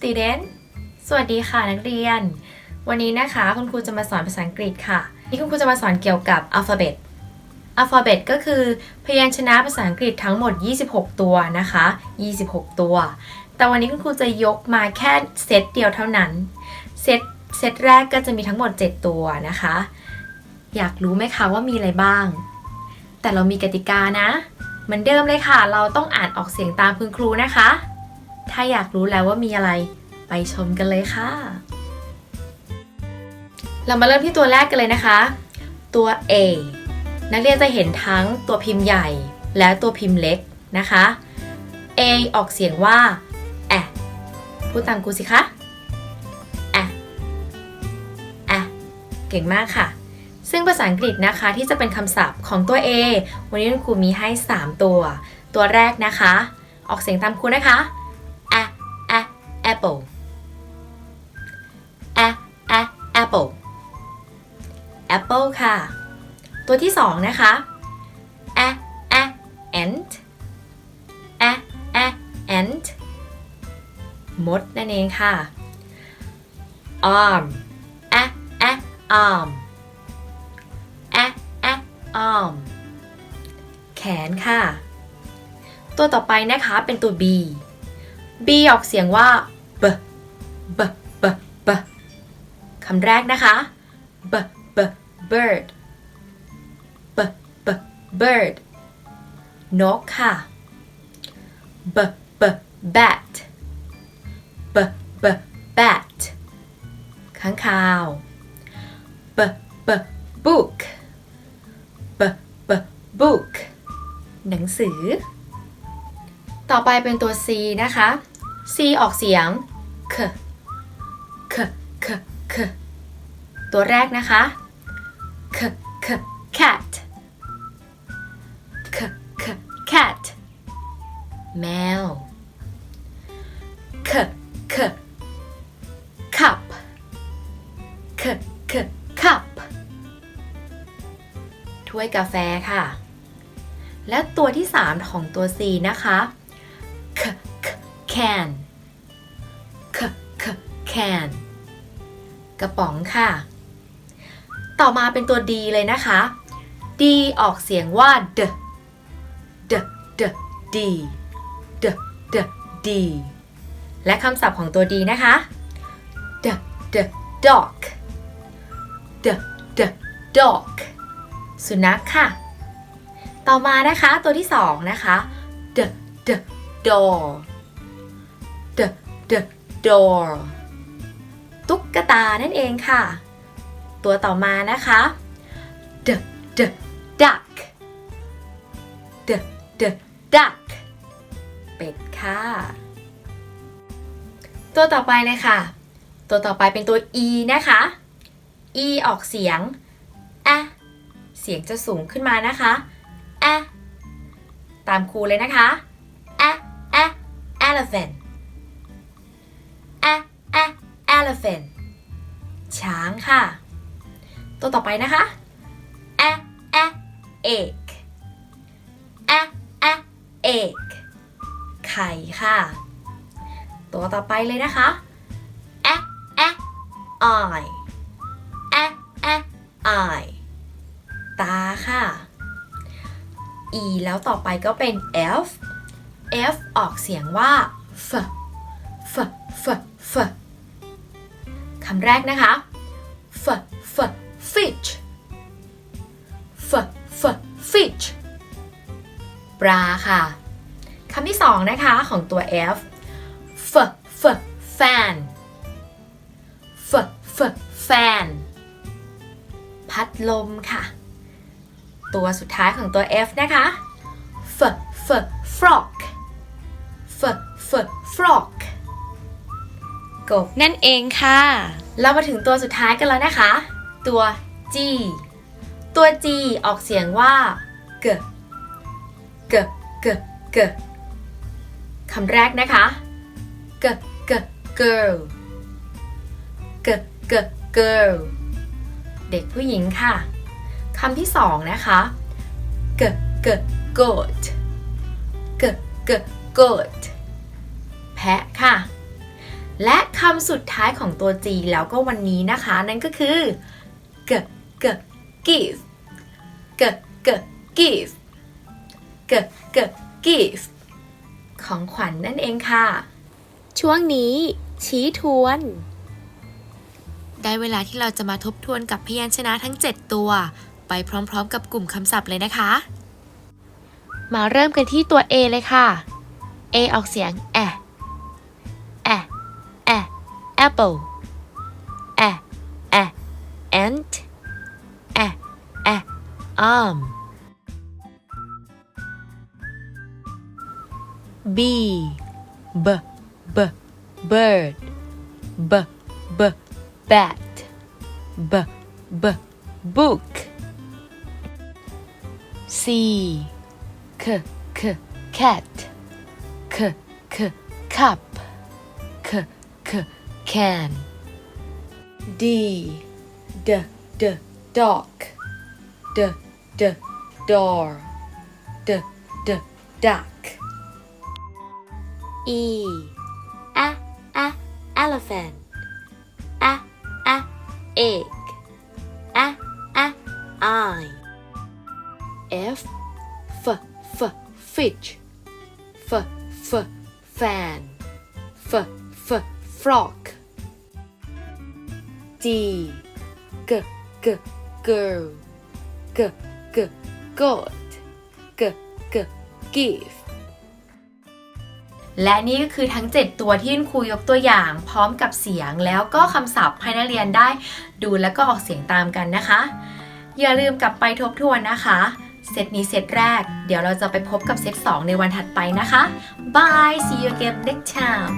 student สวัสดีค่ะนักเรียน วันนี้นะคะคุณครูจะมาสอนภาษาอังกฤษค่ะ นี่คุณครูจะมาสอนเกี่ยวกับ alphabet alphabet ก็คือพยัญชนะภาษาอังกฤษทั้งหมด 26 ตัวนะคะ 26 ตัว แต่วันนี้คุณครูจะยกมาแค่เซตเดียวเท่านั้น เซตเซตแรกก็จะมีทั้งหมด 7 ตัวนะคะ อยากรู้ไหมคะว่ามีอะไรบ้าง แต่เรามีกติกานะ เหมือนเดิมเลยค่ะ เราต้องอ่านออกเสียงตามคุณครูนะคะ ถ้าอยากรู้แล้วว่ามีอะไร ไปชมกันเลยค่ะ เรามาเริ่มที่ตัวแรกกันเลยนะคะ ตัว A นักเรียนจะเห็นทั้งตัวพิมพ์ใหญ่และตัวพิมพ์เล็กนะคะ A ออกเสียงว่าแอะพูดตามกูสิคะแอะแอะเก่งมากค่ะ ซึ่งภาษาอังกฤษนะคะที่จะเป็นคำศัพท์ของตัว A วันนี้คุณครูมีให้ 3 ตัว ตัวแรกนะคะ ออกเสียงตามครูนะคะ apple a a apple apple ค่ะ ตัวที่สองนะคะ a a ant a a ant มดนั่นเองค่ะ arm a a arm a a arm แขนค่ะ ตัวต่อไปนะคะเป็นตัว b B ออกเสียงว่า b b b คำแรกนะคะ b b bird b b bird นกค่ะ b b bat b b bat ข้างคาว b b book b b book หนังสือ ต่อไปเป็นตัว C นะคะ C ออกเสียง k k ตัวแรกนะคะ k k cat k k cat แมว k k cup k k cup ถ้วยกาแฟค่ะ และตัวที่ 3 ของตัว C นะคะ k k can k k can กระป๋องค่ะ ต่อมาเป็นตัว D เลยนะคะ D ออกเสียงว่า d d d d d d d และคำศัพท์ของตัว D นะคะ d d dog d d dog สุนัขค่ะ ต่อมานะคะตัวที่2นะคะ d d door d d door ตุ๊กตานั่นเองค่ะ ตัวต่อมานะคะ d d duck d d duck เป็ดค่ะ ตัวต่อไปเลยค่ะ ตัวต่อไปเป็นตัว e นะคะ e ออกเสียงอะเสียงจะสูงขึ้นมานะคะอะตามครูเลยนะคะอะอะ elephant elephant ช้างค่ะ ตัวต่อไปนะคะ a a egg a a egg ไข่ค่ะ ตัวต่อไปเลยนะคะ a a eye a a eye ตาค่ะ e แล้วต่อไปก็เป็น f f ออกเสียงว่า f f f f คำแรกนะคะ f f fish f f fish ปลาค่ะคำที่สองนะคะของตัว f f f fan f f fan พัดลมค่ะ ตัวสุดท้ายของตัว f นะคะ f f frog f f frog กบนั่นเองค่ะ เรามาถึงตัวสุดท้ายกันแล้วนะคะ ตัว G ตัว G ออกเสียงว่า g g g g คำแรกนะคะ g g girl g g girl เด็กผู้หญิงค่ะคำที่สองนะคะ g g goat g g goat แพะค่ะ และคำสุดท้ายของตัว G แล้วก็วันนี้นะคะ นั่นก็คือ g g give g g give g g give ของขวัญนนั่นเองค่ะ ช่วงนี้ชี้ทวน ได้เวลาที่เราจะมาทบทวนกับพยัญชนะทั้ง 7 ตัว ไปพร้อมๆ กับกลุ่มคำศัพท์เลยนะคะ มาเริ่มกันที่ตัว A เลยค่ะ A ออกเสียงแอะแอะแอะ apple แอะแอะ ant แอะแอะ arm B B B bird B B bat B B book C K K cat K K cup K K can. D. D. D. Dog D. D. Door. D. D. Duck. E. A. A. Elephant. A. A. Egg. A. A. Eye. F. F. F. Fish. F. F. Fan. F. F. Frog G G G girl G G goat G G give และนี่ก็คือทั้ง 7 ตัวที่คุณครูยกตัวอย่างพร้อมกับเสียงแล้วก็คำศัพท์ให้นักเรียนได้ดูแล้วก็ออกเสียงตามกันนะคะ อย่าลืมกลับไปทบทวนนะคะเซตนี้เซตแรก เดี๋ยวเราจะไปพบกับเซต2ในวันถัดไปนะคะ Bye see you again next time